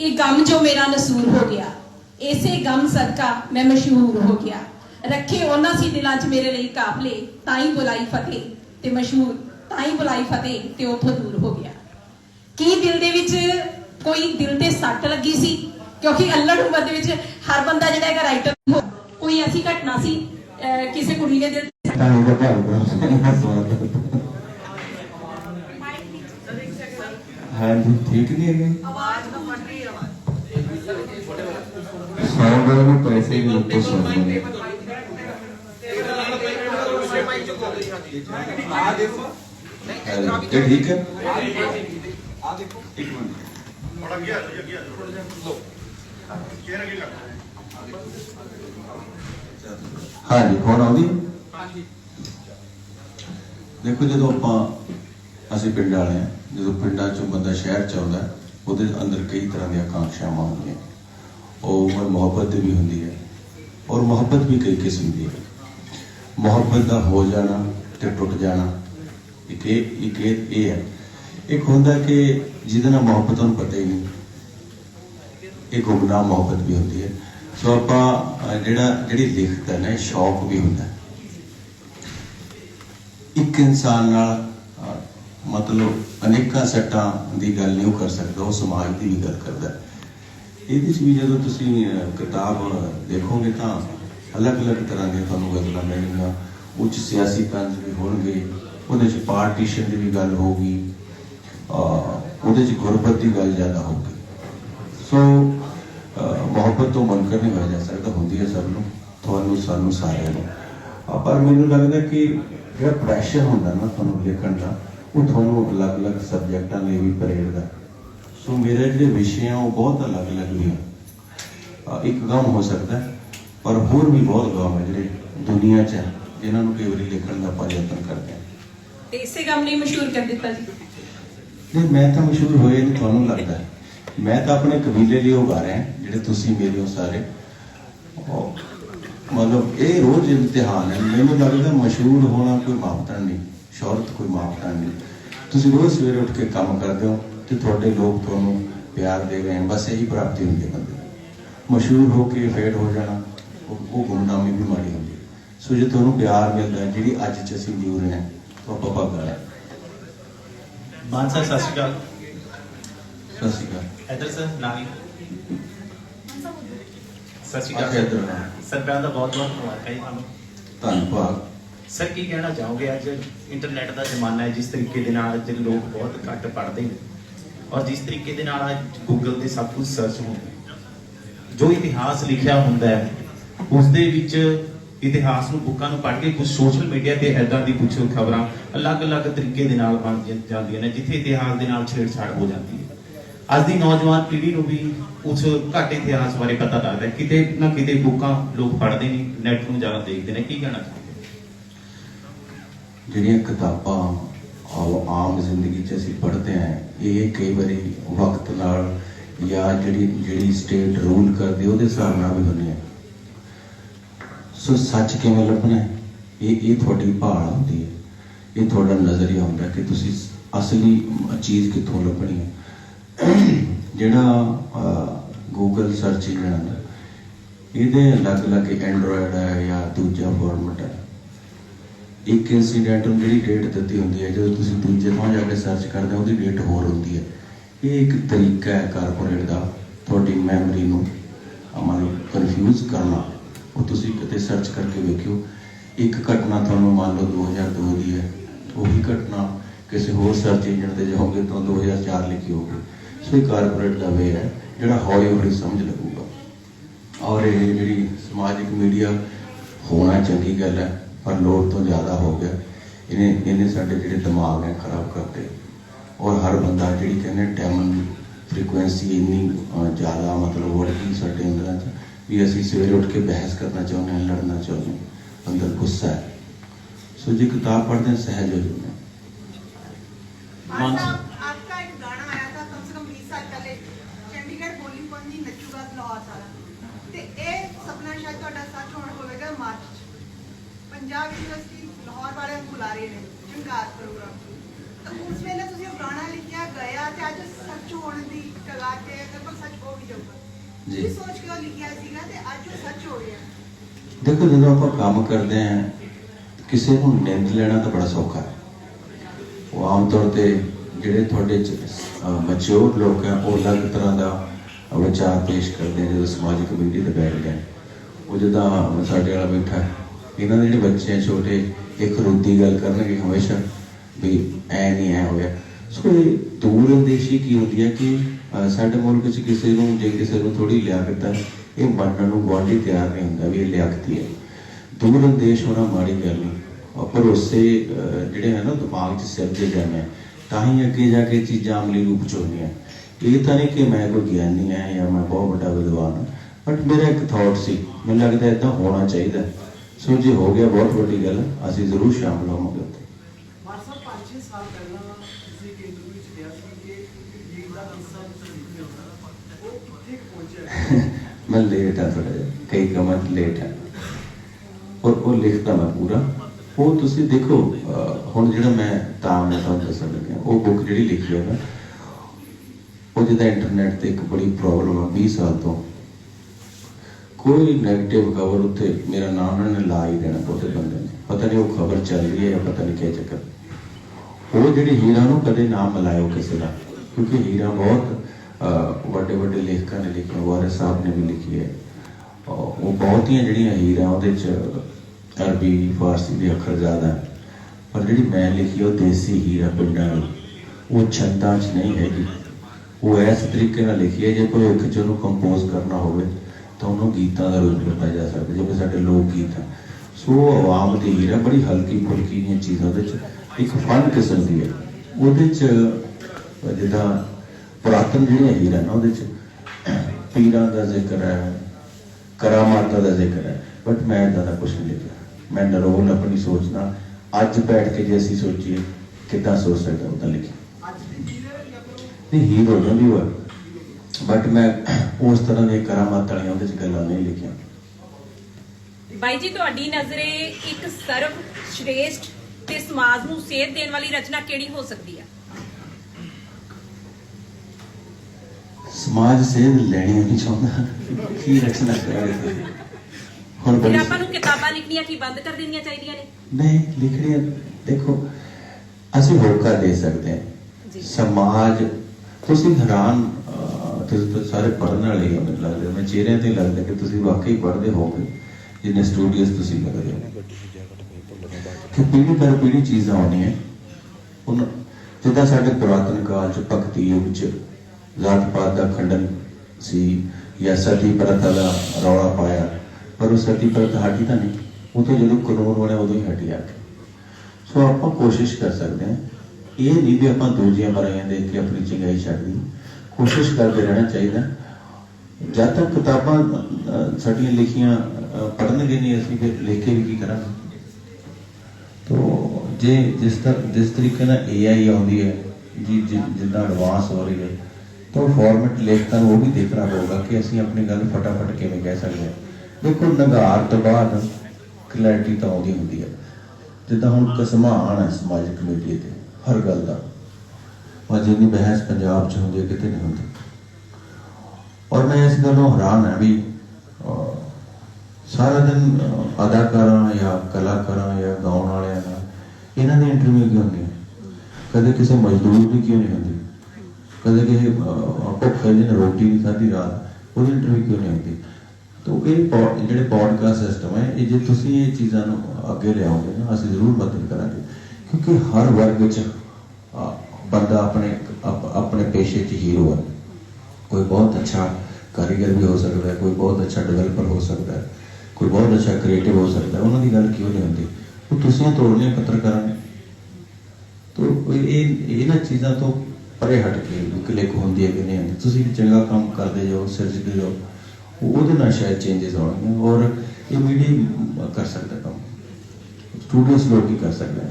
ਇਹ ਗਮ ਜੋ ਮੇਰਾ ਨਸੂਰ ਹੋ ਗਿਆ ਇਸੇ ਗਮ ਸਦਕਾ ਮੈਂ ਮਸ਼ਹੂਰ ਹੋ ਗਿਆ। ਰੱਖੇ ਉਹਨਾਂ ਸੀ ਦਿਲਾਂ 'ਚ ਮੇਰੇ ਲਈ ਕਾਫਲੇ ਤਾਂ ਹੀ ਬੁਲਾਈ ਫਤਿਹ ਤੇ ਮਸ਼ਹੂਰ ਤਾਂ ਹੀ ਬੁਲਾਈ ਫਤਿਹ ਤੇ ਉਥੋਂ ਦੂਰ ਹੋ ਗਿਆ। ਕੀ ਦਿਲ ਦੇ ਵਿੱਚ ਕੋਈ ਦਿਲ ਤੇ ਸੱਟ ਲੱਗੀ ਸੀ? ਕਿਉਂਕਿ ਅਲੱਗ ਉਮਰ ਦੇ ਵਿੱਚ ਹਰ ਬੰਦਾ ਜਿਹੜਾ ਹੈਗਾ ਰਾਈਟਰ ਕੋਈ ਐਸੀ ਘਟਨਾ ਸੀ ਕਿਸੇ ਕੁੜੀ ਦੇ ਦਿਲ ਤੇ? ਤਾਂ ਇਹਦਾ ਭਾਵ ਕਰਦਾ ਸਵਾਲ ਹਾਂ। ਜੀ ਠੀਕ ਨਹੀਂ ਹੈਗੇ। ਆਵਾਜ਼ ਤਾਂ ਫਟ ਰਹੀ ਹੈ ਸਾਊਂਡ ਵਾਲੇ ਨੂੰ ਪੈਸੇ ਵੀ ਉੱਤੇ ਹੈਲੋ, ਇਹ ਠੀਕ ਹੈ? ਇੱਕ ਮਿੰਟ। ਥੋੜਾ ਗਿਆ ਗਿਆ ਲੋ ਚਿਹਰਾ ਅੱਗੇ ਕਰ ਹਾਂ ਜੀ ਹੁਣ ਆਉਂਦੀ? ਦੇਖੋ ਜਦੋਂ ਆਪਾਂ ਅਸੀਂ ਪਿੰਡ ਵਾਲੇ ਹਾਂ ਜਦੋਂ ਪਿੰਡਾਂ ਚੋਂ ਬੰਦਾ ਸ਼ਹਿਰ ਚ ਆਉਂਦਾ ਉਹਦੇ ਅੰਦਰ ਕਈ ਤਰ੍ਹਾਂ ਦੀਆਂ ਆਕਾਂਖਿਆਵਾਂ ਹੁੰਦੀਆਂ। ਉਹ ਉਮਰ ਮੁਹੱਬਤ ਦੀ ਵੀ ਹੁੰਦੀ ਹੈ ਔਰ ਮੁਹੱਬਤ ਵੀ ਕਈ ਕਿਸਮ ਦੀ ਹੈ। ਮੁਹੱਬਤ ਦਾ ਹੋ ਜਾਣਾ ਤੇ ਟੁੱਟ ਜਾਣਾ, ਇੱਕ ਇਹ ਇੱਕ ਇਹ ਹੈ। ਇੱਕ ਹੁੰਦਾ ਕਿ ਜਿਹਦੇ ਨਾਲ ਮੁਹੱਬਤ ਨੂੰ ਪਤਾ ਹੀ ਨਹੀਂ, ਇਹ ਗੁੰਮਨਾਮ ਮੁਹੱਬਤ ਵੀ ਹੁੰਦੀ ਹੈ। ਸੋ ਆਪਾਂ ਜਿਹੜਾ, ਜਿਹੜੀ ਲਿਖਤ ਹੈ ਨਾ ਸ਼ੌਕ ਵੀ ਹੁੰਦਾ ਇੱਕ ਇਨਸਾਨ ਨਾਲ ਮਤਲਬ ਅਨੇਕਾਂ ਸੱਟਾਂ ਦੀ ਗੱਲ ਨਹੀਂ ਉਹ ਕਰ ਸਕਦਾ, ਉਹ ਸਮਾਜ ਦੀ ਵੀ ਗੱਲ ਕਰਦਾ ਇਹਦੇ 'ਚ ਵੀ ਜਦੋਂ ਤੁਸੀਂ ਕਿਤਾਬ ਦੇਖੋਗੇ ਤਾਂ ਅਲੱਗ-ਅਲੱਗ ਤਰ੍ਹਾਂ ਦੀਆਂ ਤੁਹਾਨੂੰ ਗੱਲਾਂ ਮਿਲਣਗੀਆਂ। ਉੱਚ ਸਿਆਸੀ ਤੰਜ ਵੀ ਹੋਣਗੇ, ਉਹਦੇ ਵਿੱਚ ਪਾਰਟੀਸ਼ਨ ਦੀ ਵੀ ਗੱਲ ਹੋਊਗੀ ਉਹਦੇ ਵਿੱਚ ਗੁਰਬਤ ਦੀ ਗੱਲ ਜ਼ਿਆਦਾ ਹੋਊਗੀ। ਸੋ ਮੁਹੱਬਤ ਤੋਂ ਮੁਨਕਰ ਨਹੀਂ ਹੋਇਆ ਜਾ ਸਕਦਾ, ਹੁੰਦੀ ਹੈ ਸਭ ਨੂੰ, ਤੁਹਾਨੂੰ, ਸਾਨੂੰ ਸਾਰਿਆਂ ਨੂੰ। ਪਰ ਮੈਨੂੰ ਲੱਗਦਾ ਕਿ ਜਿਹੜਾ ਪ੍ਰੈਸ਼ਰ ਹੁੰਦਾ ਨਾ ਤੁਹਾਨੂੰ ਲਿਖਣ ਦਾ, ਉਹ ਤੁਹਾਨੂੰ ਅਲੱਗ-ਅਲੱਗ ਸਬਜੈਕਟਾਂ ਲਈ ਵੀ ਪ੍ਰੇਰਦਾ ਸੋ ਮੇਰੇ ਜਿਹੜੇ ਵਿਸ਼ੇ ਆ ਉਹ ਬਹੁਤ ਅਲੱਗ-ਅਲੱਗ ਅਹ, ਇੱਕ ਗਮ ਹੋ ਸਕਦਾ ਪਰ ਹੋਰ ਵੀ ਬਹੁਤ ਗਮ ਹੈ ਜਿਹੜੇ ਦੁਨੀਆ 'ਚ ਜਿਨ੍ਹਾਂ ਨੂੰ ਕਈ ਵਾਰੀ ਲਿਖਣ ਦਾ ਆਪਾਂ ਯਤਨ ਕਰਦੇ ਤੇ ਇਸੇ ਗਮ ਨੇ ਮਸ਼ਹੂਰ ਕਰ ਦਿੱਤਾ ਜੀ। ਨਹੀਂ ਮੈਂ ਤਾਂ ਮਸ਼ਹੂਰ ਹੋਏ ਨਹੀਂ ਤੁਹਾਨੂੰ ਲੱਗਦਾ ਹੈ। ਮੈਂ ਤਾਂ ਆਪਣੇ ਕਬੀਲੇ ਲਈ ਉਗਾ ਰਿਹਾ ਜਿਹੜੇ ਤੁਸੀਂ ਮੇਰੇ ਹੋ ਸਾਰੇ। ਮਤਲਬ ਇਹ ਰੋਜ਼ ਇਮਤਿਹਾਨ ਹੈ। ਮੈਨੂੰ ਲੱਗਦਾ ਮਸ਼ਹੂਰ ਹੋਣਾ ਕੋਈ ਮਾਪਦੰਡ ਨਹੀਂ ਸ਼ੌਹਰਤ ਕੋਈ ਮਾਪਦੰਡ ਨਹੀਂ। ਤੁਸੀਂ ਰੋਜ਼ ਸਵੇਰੇ ਉੱਠ ਕੇ ਕੰਮ ਕਰਦੇ ਹੋ ਤੇ ਤੁਹਾਡੇ ਲੋਕ ਤੁਹਾਨੂੰ ਪਿਆਰ ਦੇ ਰਹੇ ਹਨ ਬਸ ਇਹੀ ਪ੍ਰਾਪਤੀ ਹੁੰਦੀ ਹੈ ਬੰਦੇ ਮਸ਼ਹੂਰ ਹੋ ਕੇ ਫੇਡ ਹੋ ਜਾਣਾ ਉਹ ਗੁੰਮਨਾਮੀ ਵੀ ਮਾੜੀ ਹੁੰਦੀ ਸੋ ਜੇ ਤੁਹਾਨੂੰ ਪਿਆਰ ਮਿਲਦਾ ਜਿਹੜੀ ਅੱਜ ਚ ਅਸੀਂ ਜੂ ਰਹੇ ਹਾਂ ਤਾਂ ਆਪਾਂ ਭਾਗਾ ਹੈ। ਮਾਨ ਸਾਹਿਬ ਸਤਿ ਸ਼੍ਰੀ ਅਕਾਲ। ਸਤਿ ਸ਼੍ਰੀ ਅਕਾਲ। ਇੱਧਰ ਸਰ ਨਾਵੀ ਸਤਿ ਸ਼੍ਰੀ ਅਕਾਲ। ਸਰ ਪਹਿਲਾਂ ਤਾਂ ਬਹੁਤ ਬਹੁਤ ਮੁਬਾਰਕਾਂ ਜੀ ਤੁਹਾਨੂੰ। ਧੰਨਵਾਦ ਸਰ ਕੀ ਕਹਿਣਾ ਚਾਹੋਗੇ? ਅੱਜ ਇੰਟਰਨੈਟ ਦਾ ਜ਼ਮਾਨਾ ਹੈ ਜਿਸ ਤਰੀਕੇ ਦੇ ਨਾਲ ਅੱਜ ਲੋਕ ਬਹੁਤ ਘੱਟ ਪੜ੍ਹਦੇ ਨੇ। ਔਰ ਜਿਸ ਤਰੀਕੇ ਦੇ ਨਾਲ ਅੱਜ ਗੂਗਲ ਤੇ ਸਭ ਕੁਝ ਸਰਚ ਹੁੰਦਾ ਜੋ ਇਤਿਹਾਸ ਲਿਖਿਆ ਹੁੰਦਾ ਹੈ ਉਸ ਦੇ ਵਿੱਚ ਇਤਿਹਾਸ ਨੂੰ ਬੁੱਕਾਂ ਨੂੰ ਪੜ੍ਹ ਕੇ ਕੁਝ ਸੋਸ਼ਲ ਮੀਡੀਆ ਤੇ ਐਦਾਂ ਦੀ ਕੁਝ ਖਬਰਾਂ ਅਲੱਗ-ਅਲੱਗ ਤਰੀਕੇ ਦੇ ਨਾਲ ਬਣ ਜਾਂਦੀਆਂ ਨੇ, ਜਿੱਥੇ ਇਤਿਹਾਸ ਦੇ ਨਾਲ ਛੇੜਛਾੜ ਹੋ ਜਾਂਦੀ ਹੈ। ਅੱਜ ਦੀ ਨੌਜਵਾਨ ਪੀੜ੍ਹੀ ਨੂੰ ਵੀ ਉਸ ਘੱਟ ਇਤਿਹਾਸ ਬਾਰੇ ਪਤਾ ਲੱਗਦਾ ਕਿਤੇ ਨਾ ਕਿਤੇ ਬੁੱਕਾਂ ਲੋਕ ਪੜ੍ਹਦੇ ਨਹੀਂ ਨੈਟ ਨੂੰ ਜ਼ਿਆਦਾ ਦੇਖਦੇ ਨੇ। ਕੀ ਕਹਿਣਾ ਚਾਹੁੰਦੇ ਜਿਹੜੀਆਂ ਕਿਤਾਬਾਂ ਆਮ ਆਮ ਜ਼ਿੰਦਗੀ 'ਚ ਅਸੀਂ ਪੜ੍ਹਦੇ ਆਂ ਇਹ ਕਈ ਵਾਰੀ ਵਕਤ ਨਾਲ ਜਾਂ ਜਿਹੜੀ ਜਿਹੜੀ ਸਟੇਟ ਰੂਲ ਕਰਦੀ, ਉਹਦੇ ਹਿਸਾਬ ਨਾਲ ਵੀ ਹੁੰਦੀਆਂ ਸੋ ਸੱਚ ਕਿਵੇਂ ਲੱਭਣਾ ਹੈ? ਇਹ ਇਹ ਤੁਹਾਡੀ ਭਾਲ ਹੁੰਦੀ ਹੈ। ਇਹ ਤੁਹਾਡਾ ਨਜ਼ਰੀਆ ਹੁੰਦਾ ਕਿ ਤੁਸੀਂ ਅਸਲੀ ਚੀਜ਼ ਕਿੱਥੋਂ ਲੱਭਣੀ ਹੈ। ਜਿਹੜਾ ਗੂਗਲ ਸਰਚ ਇੰਜਨ ਹੁੰਦਾ ਇਹਦੇ ਅਲੱਗ-ਅਲੱਗ ਐਂਡਰੋਇਡ ਹੈ ਜਾਂ ਦੂਜਾ ਫਾਰਮੈਟ ਹੈ। ਇੱਕ ਇਨਸੀਡੈਂਟ ਨੂੰ ਜਿਹੜੀ ਡੇਟ ਦਿੱਤੀ ਹੁੰਦੀ ਹੈ, ਜਦੋਂ ਤੁਸੀਂ ਦੂਜੇ ਥਾਂ ਜਾ ਕੇ ਸਰਚ ਕਰਦੇ ਹੋ, ਉਹਦੀ ਡੇਟ ਹੋਰ ਹੁੰਦੀ ਹੈ। ਇਹ ਇੱਕ ਤਰੀਕਾ ਹੈ ਕਾਰਪੋਰੇਟ ਦਾ, ਤੁਹਾਡੀ ਮੈਮਰੀ ਨੂੰ ਅਹ ਮਤਲਬ ਕਨਫਿਊਜ਼ ਕਰਨਾ। ਉਹ ਤੁਸੀਂ ਕਿਤੇ ਸਰਚ ਕਰਕੇ ਵੇਖਿਓ। ਇੱਕ ਘਟਨਾ ਤੁਹਾਨੂੰ ਮੰਨ ਲਓ 2002 ਦੀ ਹੈ। ਉਹੀ ਘਟਨਾ ਕਿਸੇ ਹੋਰ ਸਰਚ ਇੰਜਨ ਤੇ ਜਾਓਗੇ ਤਾਂ 2004 ਲਿਖੀ ਹੋਊਗੀ। ਸੋ ਇਹ ਕਾਰਪੋਰੇਟ ਦਾ ਵੇ ਹੈ, ਜਿਹੜਾ ਹੌਲੀ ਹੌਲੀ ਸਮਝ ਲੱਗੂਗਾ। ਔਰ ਇਹ ਜਿਹੜੀ ਸਮਾਜਿਕ ਮੀਡੀਆ ਹੋਣਾ ਚੰਗੀ ਗੱਲ ਹੈ। ਪਰ ਲੋੜ ਤੋਂ ਜ਼ਿਆਦਾ ਹੋ ਗਿਆ। ਇਹਨੇ ਇਹਨੇ ਸਾਡੇ ਜਿਹੜੇ ਦਿਮਾਗ ਨੇ ਖਰਾਬ ਕਰਤੇ। ਔਰ ਹਰ ਬੰਦਾ ਜਿਹੜੀ ਕਹਿੰਦੇ ਟੈਮਨ ਫ੍ਰੀਕੁਐਂਸੀ ਇੰਨੀ ਜ਼ਿਆਦਾ ਮਤਲਬ ਵੜ ਗਈ ਸਾਡੇ ਅੰਦਰਾਂ 'ਚ ਵੀ ਅਸੀਂ ਸਵੇਰੇ ਉੱਠ ਕੇ ਬਹਿਸ ਕਰਨਾ ਚਾਹੁੰਦੇ ਹਾਂ, ਲੜਨਾ ਚਾਹੁੰਦੇ ਹਾਂ। ਅੰਦਰ ਗੁੱਸਾ ਹੈ। ਸੋ ਜੇ, ਕਿਤਾਬ ਪੜ੍ਹਦੇ ਹਾਂ, ਸਹਿਜ ਹੋ ਜਾਂਦੇ ਹਾਂ। मान ਪੰਜਾਬ ਯੂਨੀਵਰਸਿਟੀ ਲਾਹੌਰ ਵਾਲੇ ਬੁਲਾ ਰਹੇ ਨੇ ਸ਼ਿੰਗਾਰ ਪ੍ਰੋਗਰਾਮ ਤਾਂ ਉਸ ਵੇਲੇ ਤੁਸੀਂ ਉਹ ਗਾਣਾ ਲਿਖਿਆ ਗਿਆ ਤੇ ਅੱਜ ਸੱਚ ਹੋਣ ਦੀ ਕਗਾਰ ਤੇ ਬਿਲਕੁਲ ਸੱਚ ਹੋ ਜੀ। ਕੀ ਸੋਚ ਕੇ ਉਹ ਲਿਖਿਆ ਸੀਗਾ ਤੇ ਅੱਜ ਉਹ ਸੱਚ ਹੋ ਗਿਆ ਦੇਖੋ ਜਦੋਂ ਆਪਾਂ ਕੰਮ ਕਰਦੇ ਆਂ ਕਿਸੇ ਨੂੰ ਨਿੰਦ ਲੈਣਾ ਤਾਂ ਬੜਾ ਸੌਖਾ ਹੈ। ਉਹ ਆਮ ਤੌਰ ਤੇ ਜਿਹੜੇ ਤੁਹਾਡੇ ਚ ਮੈਚੁਰ ਲੋਕ ਆ ਉਹ ਅਲੱਗ ਤਰ੍ਹਾਂ ਦਾ ਵਿਚਾਰ ਪੇਸ਼ ਕਰਦੇ ਆ ਜਦੋਂ ਸਮਾਜਿਕ ਕਮਿਊਨਿਟੀ ਤੇ ਬੈਠਦੇ ਆ ਉਹ ਜਦੋਂ ਸਾਡੇ ਵਾਲਾ ਬੈਠਾ ਹੈ, ਇਹਨਾਂ ਦੇ ਜਿਹੜੇ ਬੱਚੇ ਆ, ਛੋਟੇ, ਇੱਕ ਰੁੱਦੀ ਗੱਲ ਕਰਨਗੇ ਹਮੇਸ਼ਾ ਵੀ ਐ ਨਹੀਂ ਐ ਹੋਇਆ ਸੋ ਇਹ ਦੂਰ ਕੀ ਹੁੰਦੀ ਹੈ ਕਿ ਸਾਡੇ ਮੁਲਕ 'ਚ ਕਿਸੇ ਨੂੰ ਜੇ ਕਿਸੇ ਨੂੰ ਥੋੜੀ ਲਿਆਕਤ ਹੈ ਇਹ ਮੰਨਣ ਨੂੰ ਗੁਆਂਢੀ ਤਿਆਰ ਨਹੀਂ ਹੁੰਦਾ ਵੀ ਇਹ ਲਿਆਕਤੀ ਹੈ ਦੂਰ ਹੋਣਾ ਮਾੜੀ ਗੱਲ ਨਹੀਂ। ਔਰ ਭਰੋਸੇ ਜਿਹੜੇ ਹਨ ਨਾ, ਦਿਮਾਗ 'ਚ ਸਿਰਜੇ ਜਾਂਦੇ ਆ, ਤਾਂ ਹੀ ਅੱਗੇ ਜਾ ਕੇ ਚੀਜ਼ਾਂ ਅਮਲੀ ਰੂਪ 'ਚ ਹੁੰਦੀਆਂ। ਇਹ ਤਾਂ ਨਹੀਂ ਕਿ ਮੈਂ ਕੋਈ ਗਿਆਨੀ ਹੈ ਜਾਂ ਮੈਂ ਬਹੁਤ ਵੱਡਾ ਵਿਦਵਾਨ ਹਾਂ ਬਟ ਮੇਰਾ ਇੱਕ ਥਾਟ ਸੀ, ਮੈਨੂੰ ਲੱਗਦਾ ਇਦਾਂ ਹੋਣਾ ਚਾਹੀਦਾ। ਸੋ ਜੇ ਹੋ ਗਿਆ ਬਹੁਤ ਵੱਡੀ ਗੱਲ। ਅਸੀਂ ਜ਼ਰੂਰ ਸ਼ਾਮਲ ਹੋਵਾਂਗੇ ਉੱਥੇ। ਮਾਸਟਰ 5-6 ਸਾਲ ਪਹਿਲਾਂ ਤੁਸੀਂ ਇੱਕ ਇੰਟਰਵਿਊ ਵਿੱਚ ਕਿਹਾ ਸੀ ਕਿ ਲੀਗ ਦਾ ਅੰਸਰ ਨਹੀਂ ਹੁੰਦਾ ਉਹ ਕਿੱਥੇ ਕੁ ਪਹੁੰਚਿਆ ਮੈਂ ਲੇਟ ਆ ਥੋੜਾ ਜਿਹਾ ਕਈ ਕਮੈਂਟ ਲੇਟ ਹੈ। ਔਰ ਉਹ ਲਿਖਦਾ ਮੈਂ ਪੂਰਾ। ਉਹ ਤੁਸੀਂ ਦੇਖੋ ਹੁਣ ਜਿਹੜਾ ਮੈਂ ਤਾਂ ਮੈਂ ਤੁਹਾਨੂੰ ਦੱਸਣ ਲੱਗਿਆ ਉਹ ਬੁੱਕ ਜਿਹੜੀ ਲਿਖੀ ਹੈ ਨਾ ਉਹ ਜਿਹਦਾ ਇੰਟਰਨੈਟ ਤੇ ਇੱਕ ਬੜੀ ਪ੍ਰੋਬਲਮ ਆ 20 ਸਾਲ ਤੋਂ। ਕੋਈ 네ਗੇਟਿਵ ਖਬਰ ਉੱਤੇ ਮੇਰਾ ਨਾਮ ਉਹਨਾਂ ਨੇ ਲਾ ਹੀ ਦੇਣਾ ਬਹੁਤੇ ਬੰਦੇ ਨੇ। ਪਤਾ ਨਹੀਂ ਉਹ ਖਬਰ ਚੱਲ ਰਹੀ ਹੈ ਜਾਂ ਪਤਾ ਨਹੀਂ ਕੀ ਚੱਕਰ। ਉਹ ਜਿਹੜੀ ਹੀਰਾ ਨੂੰ ਕਦੇ ਨਾ ਮਿਲਾਇਓ ਕਿਸੇ ਦਾ, ਕਿਉਂਕਿ ਹੀਰਾ ਬਹੁਤ ਵੱਡੇ ਵੱਡੇ ਲੇਖਕਾਂ ਨੇ ਲਿਖਿਆ ਵਾਰਿਸ ਸਾਹਿਬ ਨੇ ਵੀ ਲਿਖੀ ਹੈ। ਉਹ ਬਹੁਤੀਆਂ ਜਿਹੜੀਆਂ ਹੀਰਾ ਉਹਦੇ ਚ ਅਰਬੀ, ਫਾਰਸੀ ਦੇ ਅੱਖਰ ਜ਼ਿਆਦਾ ਪਰ ਜਿਹੜੀ ਮੈਂ ਲਿਖੀ ਉਹ ਦੇਸੀ ਹੀਰਾ ਪਿੰਡਾਂ ਵਾਲੀ, ਉਹ ਛੰਦਾਂ 'ਚ ਨਹੀਂ ਹੈਗੀ। ਉਹ ਇਸ ਤਰੀਕੇ ਨਾਲ ਲਿਖੀ ਹੈ, ਜੇ ਕੋਈ ਇੱਕ ਚ ਉਹਨੂੰ ਕੰਪੋਜ਼ ਕਰਨਾ ਹੋਵੇ ਤਾਂ ਉਹਨੂੰ ਗੀਤਾਂ ਦਾ ਰੂਪ ਦਿੱਤਾ ਜਾ ਸਕਦਾ ਜਿਵੇਂ ਸਾਡੇ ਲੋਕ ਗੀਤ ਹੈ ਸੋ ਆਵਾਮ ਦੀ ਹੀਰਾ ਬੜੀ ਹਲਕੀ ਫੁਲਕੀ ਦੀਆਂ ਚੀਜ਼ਾਂ ਉਹਦੇ ਚ ਇੱਕ ਫਨ ਕਿਸਮ ਦੀ ਹੈ ਉਹਦੇ ਚ ਜਿੱਦਾਂ ਪੁਰਾਤਨ ਜਿਹੜੀਆਂ ਹੀਰਾ ਨਾ ਉਹਦੇ ਚ ਪੀਰਾਂ ਦਾ ਜ਼ਿਕਰ ਹੈ ਕਰਾਮਾਤਾਂ ਦਾ ਜ਼ਿਕਰ ਹੈ। ਬਟ ਮੈਂ ਏਦਾਂ ਦਾ ਕੁਝ ਨਹੀਂ ਲਿਖਿਆ। ਮੈਂ ਨਰੋਲ ਆਪਣੀ ਸੋਚ ਨਾਲ ਅੱਜ ਬੈਠ ਕੇ ਜੇ ਅਸੀਂ ਸੋਚੀਏ ਕਿੱਦਾਂ ਸੋਚ ਸਕਦਾ ਉਦਾਂ ਉਹ ਨਹੀਂ ਹੀਰੋ ਨਹੀਂ ਹੋਇਆ ਬਟ ਮੈਂ ਉਸ ਤਰ੍ਹਾਂ ਦੀਆਂ ਕਰਾਮਾਤ ਵਾਲੀਆਂ ਉਹਦੇ ਚ ਗੱਲਾਂ ਨਹੀਂ ਲਿਖੀਆਂ। ਬਾਈ ਜੀ ਤੁਹਾਡੀ ਨਜ਼ਰੇ ਇੱਕ ਸਰਵ ਸ਼੍ਰੇਸ਼ਟ ਤੇ ਸਮਾਜ ਨੂੰ ਸੇਧ ਦੇਣ ਵਾਲੀ ਰਚਨਾ ਕਿਹੜੀ ਹੋ ਸਕਦੀ ਹੈ? ਸਮਾਜ ਸੇਧ ਲੈਣੀ ਨਹੀਂ ਚਾਹੁੰਦਾ। ਕੀ ਰਚਨਾ ਕਰਾਂਗੇ? ਹੁਣ ਫਿਰ ਆਪਾਂ ਨੂੰ ਕਿਤਾਬਾਂ ਲਿਖਣੀਆਂ ਕੀ ਬੰਦ ਕਰ ਦੇਣੀਆਂ ਚਾਹੀਦੀਆਂ ਨੇ? ਨਹੀਂ ਲਿਖਣੀਆਂ ਦੇਖੋ ਅਸੀਂ ਹੋਕਾ ਦੇ ਸਕਦੇ ਹਾਂ। ਸਮਾਜ ਤੁਸੀਂ ਹੈਰਾਨ ਅਹ, ਤੁਸੀਂ ਸਾਰੇ ਪੜ੍ਹਨ ਵਾਲੇ ਹੋ ਮੈਨੂੰ ਲੱਗਦਾ। ਮੈਂ ਚਿਹਰਿਆਂ ਤੇ ਲੱਗਦਾ ਕਿ ਤੁਸੀਂ ਵਾਕਈ ਪੜ੍ਹਦੇ ਹੋਗੇ ਜਿੰਨੇ ਸਟੂਡੀਓਸ ਤੁਸੀਂ ਲੱਗਦੇ ਹੋ। ਕਿ ਪੀੜ੍ਹੀ ਦਰ ਪੀੜ੍ਹੀ ਚੀਜ਼ਾਂ ਆਉਣੀਆਂ ਹੁਣ ਜਿੱਦਾਂ ਸਾਡੇ ਪੁਰਾਤਨ ਕਾਲ ਚ ਭਗਤੀ ਯੁੱਗ ਚ ਜਾਤ ਪਾਤ ਦਾ ਖੰਡਨ ਸੀ ਜਾਂ ਸਤੀ ਪ੍ਰਥਾ ਦਾ ਰੌਲਾ ਪਾਇਆ ਪਰ ਉਹ ਸਤੀ ਪ੍ਰਥਾ ਹਟੀ ਤਾਂ ਨਹੀਂ। ਉਹ ਤਾਂ ਜਦੋਂ ਕਾਨੂੰਨ ਬਣਿਆ ਉਦੋਂ ਹੀ ਹਟੀ ਆ ਕੇ। ਸੋ ਆਪਾਂ ਕੋਸ਼ਿਸ਼ ਕਰ ਸਕਦੇ ਹਾਂ। ਇਹ ਨਹੀਂ ਵੀ ਆਪਾਂ ਦੂਜੀਆਂ ਬੁਰਾਈਆਂ ਦੇਖ ਕੇ ਆਪਣੀ ਚੰਗਾਈ ਛੱਡ ਦੀ ਕੋਸ਼ਿਸ਼ ਕਰਦੇ ਰਹਿਣਾ ਚਾਹੀਦਾ। ਜਦ ਤੱਕ ਕਿਤਾਬਾਂ ਸਾਡੀਆਂ ਲਿਖੀਆਂ ਅਹ, ਨਹੀਂ ਅਸੀਂ ਫਿਰ ਲਿਖ ਕੇ ਵੀ ਕੀ ਕਰਾਂਗੇ? ਤੋ ਜੇ ਜਿਸ ਤਰ ਜਿਸ ਤਰੀਕੇ ਨਾਲ AI ਆਉਂਦੀ ਹੈ ਜੀ ਜਿੱਦਾਂ ਐਡਵਾਂਸ ਹੋ ਰਹੀ ਹੈ ਤਾਂ ਫਾਰਮੈਟ ਲੇਖਕਾਂ ਨੂੰ ਉਹ ਵੀ ਦੇਖਣਾ ਪਊਗਾ ਕਿ ਅਸੀਂ ਆਪਣੀ ਗੱਲ ਫਟਾਫਟ ਕਿਵੇਂ ਕਹਿ ਸਕਦੇ ਹਾਂ। ਦੇਖੋ ਨਗਾਰ ਤੋਂ ਬਾਅਦ ਕਲੈਰਿਟੀ ਤਾਂ ਆਉਂਦੀ ਹੁੰਦੀ ਹੈ। ਜਿੱਦਾਂ ਹੁਣ ਕਸਮਾਨ ਹੈ ਸਮਾਜਿਕ ਮੀਡੀਆ ਤੇ ਹਰ ਗੱਲ ਦਾ। ਪਰ ਜਿੰਨੀ ਬਹਿਸ ਪੰਜਾਬ 'ਚ ਹੁੰਦੀ ਹੈ, ਕਿਤੇ ਨਹੀਂ ਹੁੰਦੀ। ਔਰ ਮੈਂ ਇਸ ਗੱਲੋਂ ਹੈਰਾਨ ਹਾਂ ਵੀ ਸਾਰਾ ਦਿਨ ਅਦਾਕਾਰਾਂ ਜਾਂ ਕਲਾਕਾਰਾਂ ਜਾਂ ਗਾਉਣ ਵਾਲਿਆਂ ਨਾਲ ਇਹਨਾਂ ਦੀ ਇੰਟਰਵਿਊ ਕਿਉਂ ਹੁੰਦੀਆਂ? ਕਦੇ ਕਿਸੇ ਮਜ਼ਦੂਰ ਦੀ ਕਿਉਂ ਨਹੀਂ ਹੁੰਦੀ? ਕਦੇ ਕਿਸੇ ਭੁੱਖੇ ਜਿਹਨੇ ਰੋਟੀ ਨਹੀਂ ਖਾਧੀ ਰਾਤ, ਉਹਦੀ ਇੰਟਰਵਿਊ ਕਿਉਂ ਨਹੀਂ ਹੁੰਦੀ? ਤੋ ਇਹ ਜਿਹੜੇ ਪੋਡਕਾਸਟ ਸਿਸਟਮ ਹੈ, ਇਹ ਜੇ ਤੁਸੀਂ ਇਹ ਚੀਜ਼ਾਂ ਨੂੰ ਅੱਗੇ ਲਿਆਓਗੇ ਨਾ, ਅਸੀਂ ਜ਼ਰੂਰ ਮਦਦ ਕਰਾਂਗੇ। ਕਿਉਂਕਿ ਹਰ ਵਰਗ ਵਿੱਚ ਅਹ, ਬੰਦਾ ਆਪਣੇ ਆਪ- ਆਪਣੇ ਪੇਸ਼ੇ 'ਚ ਹੀਰੋ ਹੈ ਕੋਈ ਬਹੁਤ ਅੱਛਾ ਕਾਰੀਗਰ ਵੀ ਹੋ ਸਕਦਾ ਹੈ ਕੋਈ ਬਹੁਤ ਅੱਛਾ ਡਿਵੈਲਪਰ ਹੋ ਸਕਦਾ ਕੋਈ ਬਹੁਤ ਅੱਛਾ ਕ੍ਰੀਏਟਿਵ ਹੋ ਸਕਦਾ ਉਹਨਾਂ ਦੀ ਗੱਲ ਕਿਉਂ ਨਹੀਂ ਹੁੰਦੀ? ਉਹ ਤੁਸੀਂ ਤੋੜਨੇ ਪੱਤਰਕਾਰਾਂ ਨੇ। ਤੋ ਇਹ ਇਹਨਾਂ ਚੀਜ਼ਾਂ ਤੋਂ ਪਰੇ ਹਟ ਕੇ ਕਲਿੱਕ ਹੁੰਦੀ ਹੈ ਕਿ ਨਹੀਂ ਹੁੰਦੀ। ਤੁਸੀਂ ਚੰਗਾ ਕੰਮ ਕਰਦੇ ਜਾਓ ਸਿਰਜਦੇ ਜਾਓ। ਉਹਦੇ ਨਾਲ ਸ਼ਾਇਦ ਚੇਂਜਸ ਆਉਣਗੇ ਔਰ ਇਹ ਮੀਡੀਆ ਕਰ ਸਕਦਾ ਕੰਮ। ਸਟੂਡੀਓਸ ਲੋਕ ਹੀ ਕਰ ਸਕਦੇ ਹੈ